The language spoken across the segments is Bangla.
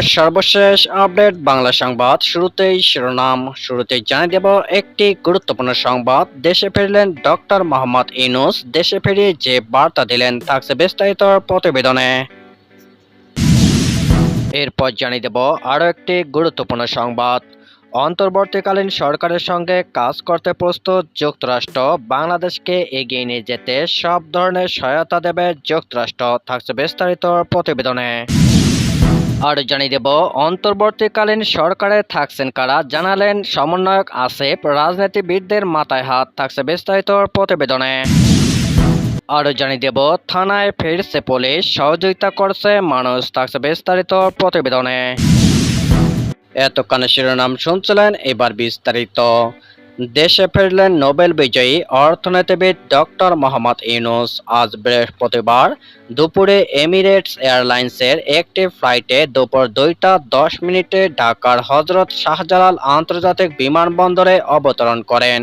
সর্বশেষ আপডেট বাংলা সংবাদ। শুরুতেই শিরোনাম, শুরুতেই জানিয়ে দেব একটি গুরুত্বপূর্ণ সংবাদ। দেশে ফিরলেন ডক্টর মোহাম্মদ ইনুস দেশে ফিরে যে বার্তা দিলেন, থাকছে বিস্তারিত প্রতিবেদনে। এরপর জানিয়ে দেব আরও একটি গুরুত্বপূর্ণ সংবাদ। অন্তর্বর্তীকালীন সরকারের সঙ্গে কাজ করতে প্রস্তুত যুক্তরাষ্ট্র। বাংলাদেশকে এগিয়ে নিয়ে যেতে সব ধরনের সহায়তা দেবে যুক্তরাষ্ট্র। থাকছে বিস্তারিত প্রতিবেদনে। আর জানিয়ে দেব, অন্তর্বর্তীকালীন সরকারে থাকছেন কারা? জানালেন সমন্বয়ক আসিফ। রাজনীতিবিদদের মাথায় হাত থাকছে বিস্তারিত প্রতিবেদনে। আরও জানিয়ে দেব, থানায় ফিরছে পুলিশ, সহযোগিতা করছে মানুষ, থাকছে বিস্তারিত প্রতিবেদনে। এতক্ষণে শিরোনাম শুনছিলেন, এবার বিস্তারিত। দেশে ফিরলেন নোবেল বিজয়ী অর্থনীতিবিদ ডক্টর মোহাম্মদ ইউনুস। আজ বৃহস্পতিবার দুপুরে এমিরেটস এয়ারলাইন্সের একটি ফ্লাইটে দুপুর দুইটা দশ মিনিটে ঢাকার হজরত শাহজালাল আন্তর্জাতিক বিমানবন্দরে অবতরণ করেন।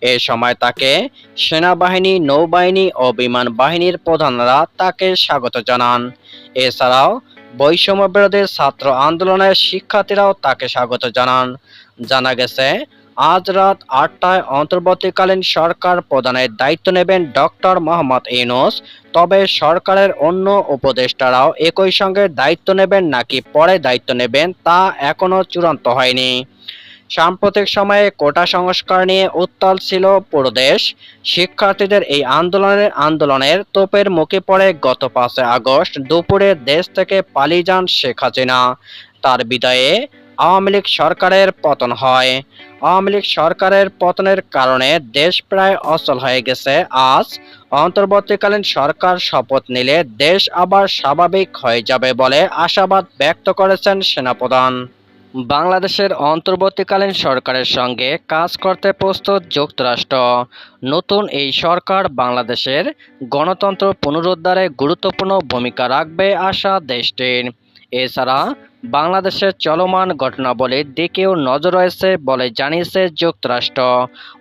এ সময় তাকে সেনাবাহিনী, নৌবাহিনী ও বিমান বাহিনীর প্রধানরা তাকে স্বাগত জানান। এছাড়াও বৈষম্য বিরোধী ছাত্র আন্দোলনের শিক্ষার্থীরাও তাকে স্বাগত জানান। জানা গেছে আজ রাত আটটায় অন্তর্বর্তীকালীন সরকার প্রধানের দায়িত্ব নেবেন ডক্টর মোহাম্মদ ইউনুস। তবে সরকারের অন্য উপদেষ্টারাও একই সঙ্গে দায়িত্ব নেবেন নাকি পরে দায়িত্ব নেবেন তা এখনও চূড়ান্ত হয়নি। সাম্প্রতিক সময়ে কোটা সংস্কার নিয়ে উত্তাল ছিল পুরো দেশ। শিক্ষার্থীদের এই আন্দোলনের আন্দোলনের তোপের মুখে পড়ে গত পাঁচই আগস্ট দুপুরে দেশ থেকে পালিয়ে যান শেখ হাসিনা। তার বিদায়ে আওয়ামী লীগ সরকারের পতন হয়। আওয়ামী লীগ সরকারের পতনের কারণে দেশ প্রায় অচল হয়ে গেছে। আজ অন্তর্বর্তীকালীন সরকার শপথ নিলে দেশ আবার স্বাভাবিক হয়ে যাবে বলে আশাবাদ ব্যক্ত করেছেন সেনাপ্রধান। বাংলাদেশের অন্তর্বর্তীকালীন সরকারের সঙ্গে কাজ করতে প্রস্তুত যুক্তরাষ্ট্র। নতুন এই সরকার বাংলাদেশের গণতন্ত্র পুনরুদ্ধারে গুরুত্বপূর্ণ ভূমিকা রাখবে আশা দেশটির। এছাড়া বাংলাদেশের চলমান ঘটনাবলীর দিকেও নজর রয়েছে বলে জানিয়েছে যুক্তরাষ্ট্র।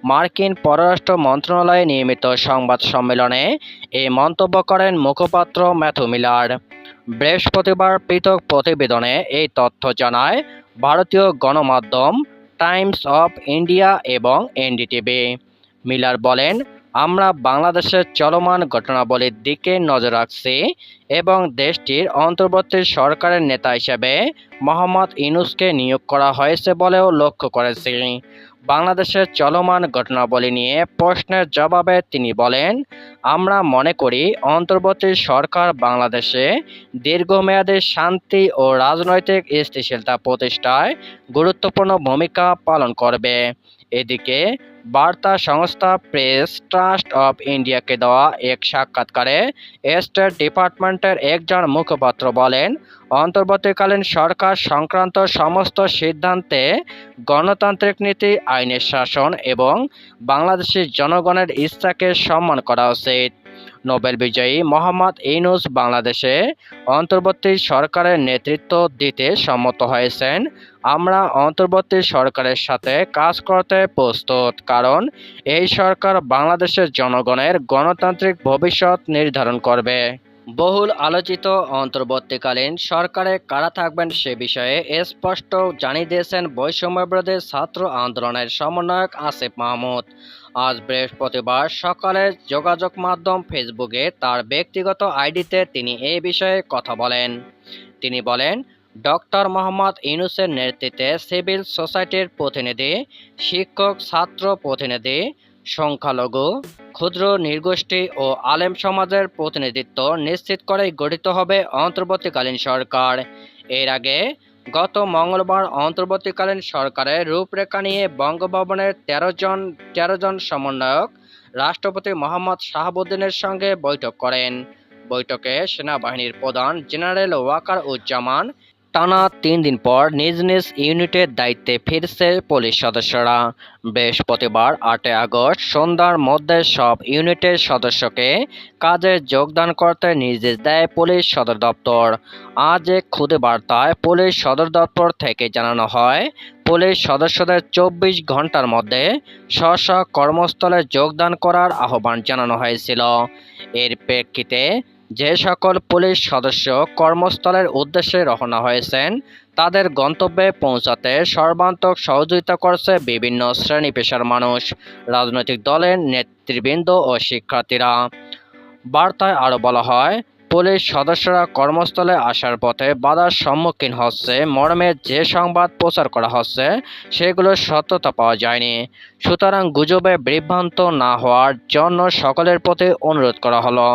মার্কিন পররাষ্ট্র মন্ত্রণালয়ে নিয়মিত সংবাদ সম্মেলনে এই মন্তব্য করেন মুখপাত্র ম্যাথু মিলার। বৃহস্পতিবার পৃথক প্রতিবেদনে এই তথ্য জানায়, ভারতীয় গণমাধ্যম টাইমস অফ ইন্ডিয়া এবং এনডিটিভি। মিলার বলেন আমরা বাংলাদেশের চলমান ঘটনাবলীর দিকে নজর রাখছি এবং দেশটির অন্তর্বর্তী সরকারের নেতা হিসেবে মোহাম্মদ ইনুসকে নিয়োগ করা হয়েছে বলেও লক্ষ্য করেছি। বাংলাদেশের চলমান ঘটনাবলী নিয়ে প্রশ্নের জবাবে তিনি বলেন, আমরা মনে করি অন্তর্বর্তী সরকার বাংলাদেশে দীর্ঘমেয়াদী শান্তি ও রাজনৈতিক স্থিতিশীলতা প্রতিষ্ঠায় গুরুত্বপূর্ণ ভূমিকা পালন করবে। এদিকে বার্তা সংস্থা প্রেস ট্রাস্ট অব ইন্ডিয়াকে দেওয়া এক সাক্ষাৎকারে স্টেট ডিপার্টমেন্টের একজন মুখপাত্র বলেন, অন্তর্বর্তীকালীন সরকার সংক্রান্ত সমস্ত সিদ্ধান্তে গণতান্ত্রিক নীতি, আইনের শাসন এবং বাংলাদেশের জনগণের ইচ্ছাকে সম্মান করা উচিত। নোবেল বিজয়ী মোহাম্মদ ইউনুস বাংলাদেশে অন্তর্বর্তী সরকারের নেতৃত্ব দিতে সম্মত হয়েছেন। আমরা অন্তর্বর্তী সরকারের সাথে কাজ করতে প্রস্তুত, কারণ এই সরকার বাংলাদেশের জনগণের গণতান্ত্রিক ভবিষ্যৎ নির্ধারণ করবে। বহুল আলোচিত অন্তর্বর্তীকালীন সরকারে কারা থাকবেন সে বিষয়ে স্পষ্ট জানিয়ে দিয়েছেন বৈষম্যবিরোধী ছাত্র আন্দোলনের সমন্বয়ক আসিফ মাহমুদ। আজ বৃহস্পতিবার সকালে যোগাযোগ মাধ্যম ফেসবুকে তার ব্যক্তিগত আইডিতে তিনি এই বিষয়ে কথা বলেন। তিনি বলেন, ডক্টর মোহাম্মদ ইউনুসের নেতৃত্বে সিভিল সোসাইটির প্রতিনিধি, শিক্ষক, ছাত্র প্রতিনিধি, সংখ্যালঘু ক্ষুদ্র নৃগোষ্ঠী ও আলেম সমাজের প্রতিনিধিত্ব নিশ্চিত করেই গঠিত হবে অন্তর্বর্তীকালীন সরকার। এর আগে গত মঙ্গলবার অন্তর্বর্তীকালীন সরকারের রূপরেখা নিয়ে বঙ্গভবনের তেরো জন তেরো জন সমন্বয়ক রাষ্ট্রপতি মোহাম্মদ শাহাবুদ্দিনের সঙ্গে বৈঠক করেন। বৈঠকে সেনাবাহিনীর প্রধান জেনারেল ওয়াকার উজ্জামান টানা তিন দিন পর নিজ নিজ ইউনিটের দায়িত্বে ফিরছে পুলিশ সদস্যরা। বৃহস্পতিবার আটই আগস্ট সন্ধ্যার মধ্যে সব ইউনিটের সদস্যকে কাজে যোগদান করতে নির্দেশ দেয় পুলিশ সদর দপ্তর। আজ এক খুদে বার্তায় পুলিশ সদর দপ্তর থেকে জানানো হয়, পুলিশ সদস্যদের চব্বিশ ঘণ্টার মধ্যে স্ব কর্মস্থলে যোগদান করার আহ্বান জানানো হয়েছিল। এর প্রেক্ষিতে যে সকল পুলিশ সদস্য কর্মস্থলের উদ্দেশ্যে রওনা হয়েছেন, তাদের গন্তব্যে পৌঁছাতে সর্বান্তক সহযোগিতা করছে বিভিন্ন শ্রেণি পেশার মানুষ, রাজনৈতিক দলের নেতৃবৃন্দ ও শিক্ষার্থীরা। বার্তায় আরও বলা হয়, পুলিশ সদস্যরা কর্মস্থলে আসার পথে বাধার সম্মুখীন হচ্ছে, মর্মে যে সংবাদ প্রচার করা হচ্ছে সেগুলোর সত্যতা পাওয়া যায়নি। সুতরাং গুজবে বিভ্রান্ত না হওয়ার জন্য সকলের প্রতি অনুরোধ করা হলো।